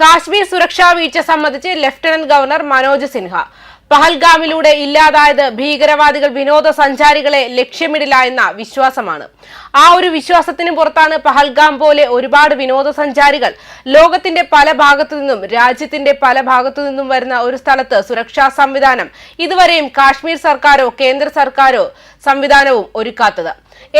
കാശ്മീർ സുരക്ഷാ വീഴ്ച സംബന്ധിച്ച് ലഫ്റ്റനന്റ് ഗവർണർ മനോജ് സിൻഹ. പഹൽഗാമിലൂടെ ഇല്ലാതായത് ഭീകരവാദികൾ വിനോദസഞ്ചാരികളെ ലക്ഷ്യമിടില്ല എന്ന വിശ്വാസമാണ്. ആ ഒരു വിശ്വാസത്തിന് പുറത്താണ് പഹൽഗാം പോലെ ഒരുപാട് വിനോദസഞ്ചാരികൾ ലോകത്തിന്റെ പല ഭാഗത്തു നിന്നും രാജ്യത്തിന്റെ പല ഭാഗത്തു നിന്നും വരുന്ന ഒരു സ്ഥലത്ത് സുരക്ഷാ സംവിധാനം. ഇതുവരെയും കാശ്മീർ സർക്കാരോ കേന്ദ്ര സർക്കാരോ സംവിധാനവും ഒരുക്കാത്തത്.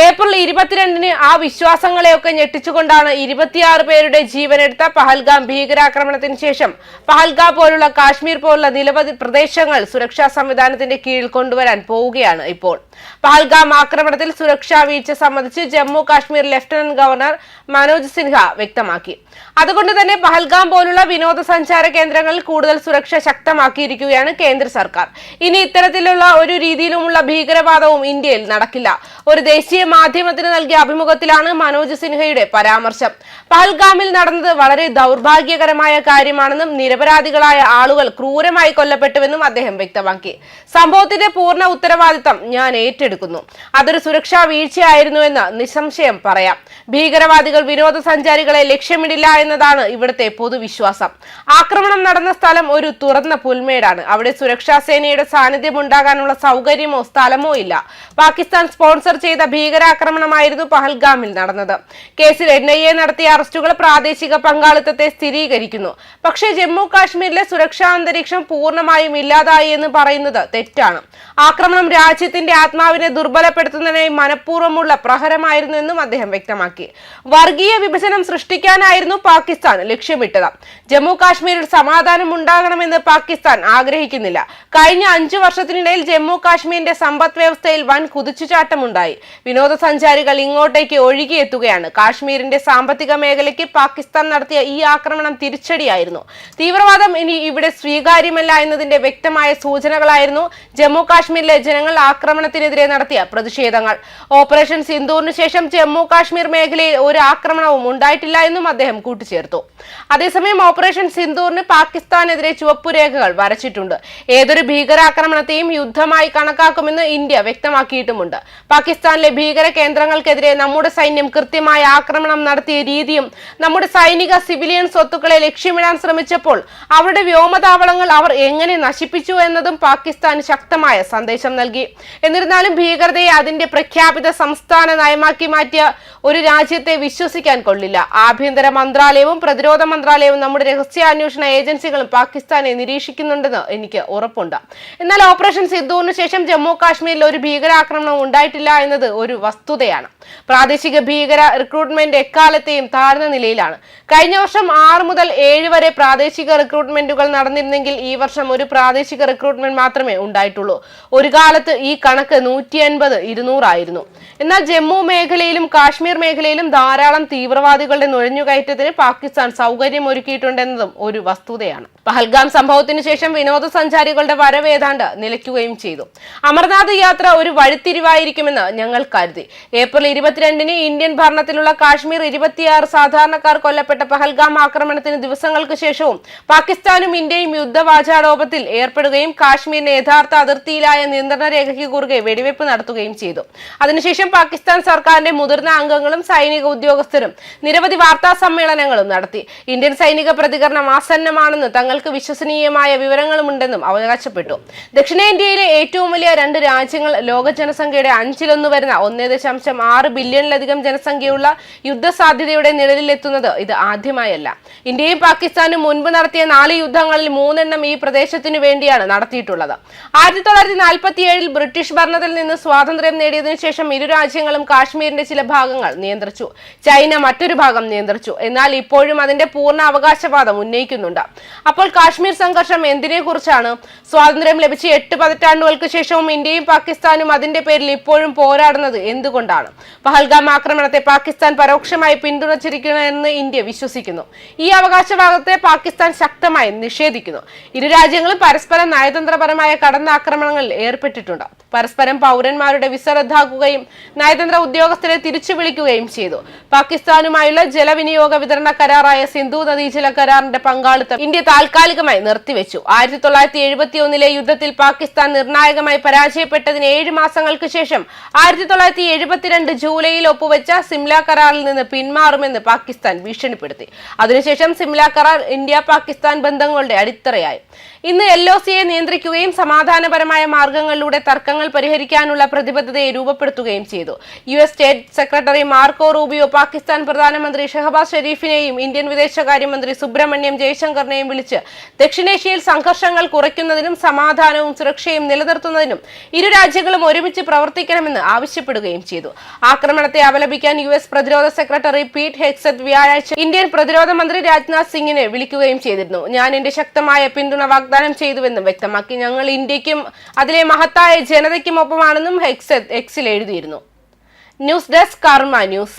ഏപ്രിൽ ഇരുപത്തിരണ്ടിന് ആ വിശ്വാസങ്ങളെയൊക്കെ ഞെട്ടിച്ചുകൊണ്ടാണ് ഇരുപത്തിയാറ് പേരുടെ ജീവനെടുത്ത പഹൽഗാം ഭീകരാക്രമണത്തിന് ശേഷം പഹൽഗാം പോലുള്ള കാശ്മീർ പോലുള്ള നിരവധി പ്രദേശങ്ങൾ സുരക്ഷാ സംവിധാനത്തിന്റെ കീഴിൽ കൊണ്ടുവരാൻ പോവുകയാണ് ഇപ്പോൾ. പഹൽഗാം ആക്രമണത്തിൽ സുരക്ഷാ വീഴ്ച സംബന്ധിച്ച് ജമ്മു കാശ്മീർ ലഫ്റ്റനന്റ് ഗവർണർ മനോജ് സിൻഹ വ്യക്തമാക്കി. അതുകൊണ്ട് തന്നെ പഹൽഗാം പോലുള്ള വിനോദസഞ്ചാര കേന്ദ്രങ്ങളിൽ കൂടുതൽ സുരക്ഷ ശക്തമാക്കിയിരിക്കുകയാണ് കേന്ദ്ര സർക്കാർ. ഇനി ഇത്തരത്തിലുള്ള ഒരു രീതിയിലുമുള്ള ഭീകരവാദവും ഇന്ത്യയിൽ നടക്കില്ല. ഒരു ദേശീയ മാധ്യമത്തിന് നൽകിയ അഭിമുഖത്തിലാണ് മനോജ് സിൻഹയുടെ പരാമർശം. പഹൽഗാമിൽ നടന്നത് വളരെ ദൗർഭാഗ്യകരമായ കാര്യമാണെന്നും നിരപരാധികളായ ആളുകൾ ക്രൂരമായി കൊല്ലപ്പെട്ടുവെന്നും അദ്ദേഹം വ്യക്തമാക്കി. സംഭവത്തിന്റെ പൂർണ ഉത്തരവാദിത്തം ഞാൻ ഏറ്റെടുക്കുന്നു. അതൊരു സുരക്ഷാ വീഴ്ചയായിരുന്നുവെന്ന് നിസ്സംശയം പറയാം. ഭീകരവാദികൾ വിനോദസഞ്ചാരികളെ ലക്ഷ്യമിടില്ല എന്നതാണ് ഇവിടുത്തെ പൊതുവിശ്വാസം. ആക്രമണം നടന്ന സ്ഥലം ഒരു തുറന്ന പുൽമേടാണ്. അവിടെ സുരക്ഷാ സേനയുടെ സാന്നിധ്യം ഉണ്ടാകാനുള്ള സൗകര്യമോ സ്ഥലമോ ഇല്ല. പാകിസ്ഥാൻ സ്പോൺസർ ചെയ്ത ഭീകരാക്രമണമായിരുന്നു പഹൽഗാമിൽ നടന്നത്. കേസിൽ എൻ ഐ എ നടത്തിയ അറസ്റ്റുകൾ പ്രാദേശിക പങ്കാളിത്തത്തെ സ്ഥിരീകരിക്കുന്നു. പക്ഷേ ജമ്മു കാശ്മീരിലെ സുരക്ഷാ അന്തരീക്ഷം പൂർണമായും ഇല്ലാതായി എന്ന് പറയുന്നത് തെറ്റാണ്. ആക്രമണം രാജ്യത്തിന്റെ ആത്മാവിനെ ദുർബലപ്പെടുത്തുന്നതിനായി മനഃപൂർവമുള്ള പ്രഹരമായിരുന്നു എന്നും അദ്ദേഹം വ്യക്തമാക്കി. വർഗീയ വിഭജനം സൃഷ്ടിക്കാനായിരുന്നു പാകിസ്ഥാൻ ലക്ഷ്യമിട്ടത്. ജമ്മു കാശ്മീരിൽ സമാധാനം ഉണ്ടാകണമെന്ന് പാകിസ്ഥാൻ ആഗ്രഹിക്കുന്നില്ല. കഴിഞ്ഞ അഞ്ചു വർഷത്തിനിടയിൽ ജമ്മു കാശ്മീരിന്റെ സമ്പദ് വ്യവസ്ഥയിൽ വൻ കുതിച്ചുചാട്ടമുണ്ടായി. വിനോദസഞ്ചാരികൾ ഇങ്ങോട്ടേക്ക് ഒഴുകിയെത്തുകയാണ്. കാശ്മീരിന്റെ സാമ്പത്തിക മേഖലയ്ക്ക് പാകിസ്ഥാൻ നടത്തിയ ഈ ആക്രമണം തിരിച്ചടിയായിരുന്നു. തീവ്രവാദം ഇനി ഇവിടെ സ്വീകാര്യമല്ല എന്നതിന്റെ വ്യക്തമായ സൂചനകളായിരുന്നു ജമ്മു കാശ്മീരിലെ ജനങ്ങൾ ആക്രമണത്തിനെതിരെ നടത്തിയ പ്രതിഷേധങ്ങൾ. ഓപ്പറേഷൻ സിന്ദൂറിന് ശേഷം ജമ്മു കാശ്മീർ മേഖലയിൽ ഒരു ആക്രമണവും ഉണ്ടായിട്ടില്ല എന്നും അദ്ദേഹം കൂട്ടിച്ചേർത്തു. അതേസമയം ഓപ്പറേഷൻ സിന്ദൂറിന് പാകിസ്ഥാനെതിരെ ചുവപ്പുരേഖകൾ വരച്ചിട്ടുണ്ട്. ഏതൊരു ഭീകരാക്രമണത്തെയും യുദ്ധമായി കണക്കാക്കുമെന്ന് ഇന്ത്യ വ്യക്തമാക്കിയിട്ടുമുണ്ട്. പാകിസ്ഥാനിലെ ഭീകര കേന്ദ്രങ്ങൾക്കെതിരെ നമ്മുടെ സൈന്യം കൃത്യമായ ആക്രമണം നടത്തിയ രീതിയും നമ്മുടെ സൈനിക സിവിലിയൻ സ്വത്തുക്കളെ ലക്ഷ്യമിടാൻ ശ്രമിച്ചപ്പോൾ അവരുടെ വ്യോമതാവളങ്ങൾ അവർ എങ്ങനെ നശിപ്പിച്ചു എന്നതും പാകിസ്ഥാൻ ശക്തമായ സന്ദേശം നൽകി. എന്നിരുന്നാലും ഭീകരതയെ അതിന്റെ പ്രഖ്യാപിത സംസ്ഥാന നയമാക്കി മാറ്റിയ ഒരു രാജ്യത്തെ വിശ്വസിക്കാൻ കൊള്ളില്ല. ആഭ്യന്തര മന്ത്രാലയവും പ്രതിരോധ മന്ത്രാലയവും നമ്മുടെ രഹസ്യാന്വേഷണ ഏജൻസികളും പാകിസ്ഥാനെ നിരീക്ഷിക്കുന്നുണ്ടെന്ന് എനിക്ക് ഉറപ്പുണ്ട്. എന്നാൽ ഓപ്പറേഷൻ സിദ്ധുവിന് ശേഷം ജമ്മു കാശ്മീരിൽ ഒരു ഭീകരാക്രമണം ഉണ്ടായിട്ടില്ല എന്നത് ഒരു വസ്തുതയാണ്. പ്രാദേശിക ഭീകര റിക്രൂട്ട്മെന്റ് എക്കാലത്തെയും താഴ്ന്ന നിലയിലാണ്. കഴിഞ്ഞ വർഷം ആറ് മുതൽ ഏഴ് വരെ പ്രാദേശിക റിക്രൂട്ട്മെന്റുകൾ നടന്നിരുന്നെങ്കിൽ ഈ വർഷം ഒരു പ്രാദേശിക റിക്രൂട്ട്മെന്റ് മാത്രമേ ഉണ്ടായിട്ടുള്ളൂ. ഒരു കാലത്ത് ഈ കണക്ക് നൂറ്റി അൻപത് ഇരുന്നൂറായിരുന്നു എന്നാൽ ജമ്മു മേഖലയിലും കാശ്മീർ മേഖലയിലും ധാരാളം തീവ്രവാദികളുടെ നുഴഞ്ഞുകയറ്റത്തിന് പാകിസ്ഥാൻ സൗകര്യം ഒരുക്കിയിട്ടുണ്ടെന്നതും ഒരു വസ്തുതയാണ്. പഹൽഗാം സംഭവത്തിന് ശേഷം വിനോദസഞ്ചാരികളുടെ വരവേതാണ്ട് നിലയ്ക്കുകയും ചെയ്തു. അമർനാഥ് യാത്ര ഒരു വഴിത്തിരിവായിരിക്കുമെന്ന് ഞങ്ങൾ കരുതി. ഏപ്രിൽ ഇരുപത്തിരണ്ടിന് ഇന്ത്യൻ ഭരണത്തിലുള്ള കാശ്മീർ ഇരുപത്തിയാറ് സാധാരണക്കാർ കൊല്ലപ്പെട്ട പഹൽഗാം ആക്രമണത്തിന് ദിവസങ്ങൾക്ക് ശേഷവും പാകിസ്ഥാനും ഇന്ത്യയും യുദ്ധവാചാടോപത്തിൽ ഏർപ്പെടുകയും കാശ്മീരിന്റെ യഥാർത്ഥ അതിർത്തിയിലായ നിയന്ത്രണ രേഖയ്ക്ക് കുറുകെ വെടിവെപ്പ് നടത്തുകയും ചെയ്തു. അതിനുശേഷം പാകിസ്ഥാൻ സർക്കാരിന്റെ മുതിർന്ന അംഗങ്ങളും സൈനിക ഉദ്യോഗസ്ഥരും നിരവധി വാർത്താ സമ്മേളനങ്ങളും നടത്തി. ഇന്ത്യൻ സൈനിക പ്രതികരണം ആസന്നമാണെന്ന് തങ്ങൾക്ക് വിശ്വസനീയമായ വിവരങ്ങളുമുണ്ടെന്നും അവകാശപ്പെട്ടു. ദക്ഷിണേന്ത്യയിലെ ഏറ്റവും വലിയ രണ്ട് രാജ്യങ്ങൾ ലോക ജനസംഖ്യയുടെ അഞ്ചിലൊന്ന് വരുന്ന ഒന്നേ ദശാംശം ആറ് ബില്യണിലധികം ജനസംഖ്യയുള്ള യുദ്ധസാധ്യതയുടെ നിഴലിലെത്തുന്നത് ഇത് ആദ്യമായല്ല. ഇന്ത്യയും പാകിസ്ഥാനും മുൻപ് നടത്തിയ നാല് യുദ്ധങ്ങളിൽ മൂന്നെണ്ണം ഈ പ്രദേശത്തിനു വേണ്ടിയാണ് നടത്തിയിട്ടുള്ളത്. ആയിരത്തി തൊള്ളായിരത്തി നാൽപ്പത്തി ഏഴിൽ ബ്രിട്ടീഷ് ഭരണത്തിൽ നിന്ന് സ്വാതന്ത്ര്യം നേടിയതിനു ശേഷം ഇരു രാജ്യങ്ങളും കാശ്മീരിന്റെ ചില ഭാഗങ്ങൾ നിയന്ത്രിച്ചു. ചൈന മറ്റൊരു ഭാഗം നിയന്ത്രിച്ചു. എന്നാൽ ഇപ്പോഴും അതിന്റെ പൂർണ അവകാശവാദം ഉന്നയിക്കുന്നുണ്ട്. അപ്പോൾ കാശ്മീർ സംഘർഷം എന്തിനെ കുറിച്ചാണ് സ്വാതന്ത്ര്യം ലഭിച്ച എട്ട് പതിറ്റാണ്ടുകൾക്ക് ശേഷവും ഇന്ത്യയും പാകിസ്ഥാനും അതിന്റെ പേരിൽ ഇപ്പോഴും പോരാടുന്നത് എന്തുകൊണ്ടാണ്? പഹൽഗാം ആക്രമണത്തെ പാകിസ്ഥാൻ പരോക്ഷമായി പിന്തുണച്ചിരിക്കണമെന്ന് ഇന്ത്യ വിശ്വസിക്കുന്നു. ഈ അവകാശവാദത്തെ പാകിസ്ഥാൻ ശക്തമായി നിഷേധിക്കുന്നു. ഇരു രാജ്യങ്ങളും പരസ്പരം നയതന്ത്രപരമായ കടന്നാക്രമണങ്ങളിൽ ഏർപ്പെട്ടിട്ടുണ്ട്. പരസ്പരം പൗരന്മാരുടെ വിസ റദ്ദാക്കുകയും നയതന്ത്ര ഉദ്യോഗസ്ഥരെ തിരിച്ചു വിളിക്കുകയും ചെയ്തു. പാകിസ്ഥാനുമായുള്ള ജലവിനിയോഗ വിതരണ കരാറായ സിന്ധു നദീജല കരാറിന്റെ പങ്കാളിത്തം ഇന്ത്യ താൽക്കാലികമായി നിർത്തിവെച്ചു. ആയിരത്തി തൊള്ളായിരത്തി എഴുപത്തി ഒന്നിലെ യുദ്ധത്തിൽ പാകിസ്ഥാൻ നിർണായകമായി പരാജയപ്പെട്ടതിന് ഏഴ് മാസങ്ങൾക്ക് ശേഷം ആയിരത്തി തൊള്ളായിരത്തി എഴുപത്തിരണ്ട് ജൂലൈയിൽ ഒപ്പുവെച്ച സിംല കരാറിൽ നിന്ന് പിന്മാറുമെന്ന് പാകിസ്ഥാൻ ഭീഷണിപ്പെടുത്തി. അതിനുശേഷം സിംല കരാർ ഇന്ത്യ പാകിസ്ഥാൻ ബന്ധങ്ങളുടെ അടിത്തറയായി. ഇന്ന് എൽ ഒ സിയെ നിയന്ത്രിക്കുകയും സമാധാനപരമായ മാർഗങ്ങളിലൂടെ തർക്കങ്ങൾ പരിഹരിക്കാനുള്ള പ്രതിബദ്ധതയെ രൂപപ്പെടുത്തുകയും ചെയ്തു. U S state secretary Marco Rubio Pakistan പ്രധാനമന്ത്രി ഷഹബാസ് ഷെരീഫിനെയും ഇന്ത്യൻ വിദേശകാര്യമന്ത്രി സുബ്രഹ്മണ്യം ജയശങ്കറിനെയും വിളിച്ച് ദക്ഷിണേഷ്യയിൽ സംഘർഷങ്ങൾ കുറയ്ക്കുന്നതിനും സമാധാനവും സുരക്ഷയും നിലനിർത്തുന്നതിനും ഇരു രാജ്യങ്ങളും ഒരുമിച്ച് പ്രവർത്തിക്കണമെന്ന് ആവശ്യപ്പെടുകയും ചെയ്തു. ആക്രമണത്തെ അപലപിക്കാൻ യു എസ് പ്രതിരോധ സെക്രട്ടറി പീറ്റ് ഹെക്സത്ത് വ്യാഴാഴ്ച ഇന്ത്യൻ പ്രതിരോധ മന്ത്രി രാജ്നാഥ് സിംഗിനെ വിളിക്കുകയും ചെയ്തിരുന്നു. ഞാൻ എന്റെ ശക്തമായ പിന്തുണ വാഗ്ദാനം ചെയ്തുവെന്നും വ്യക്തമാക്കി. ഞങ്ങൾ ഇന്ത്യക്കും അതിലെ മഹത്തായ ജനതയ്ക്കും ഒപ്പമാണെന്നും ഹെക്സത്ത് എക്സിൽ എഴുതിയിരുന്നു. News desk Karma news.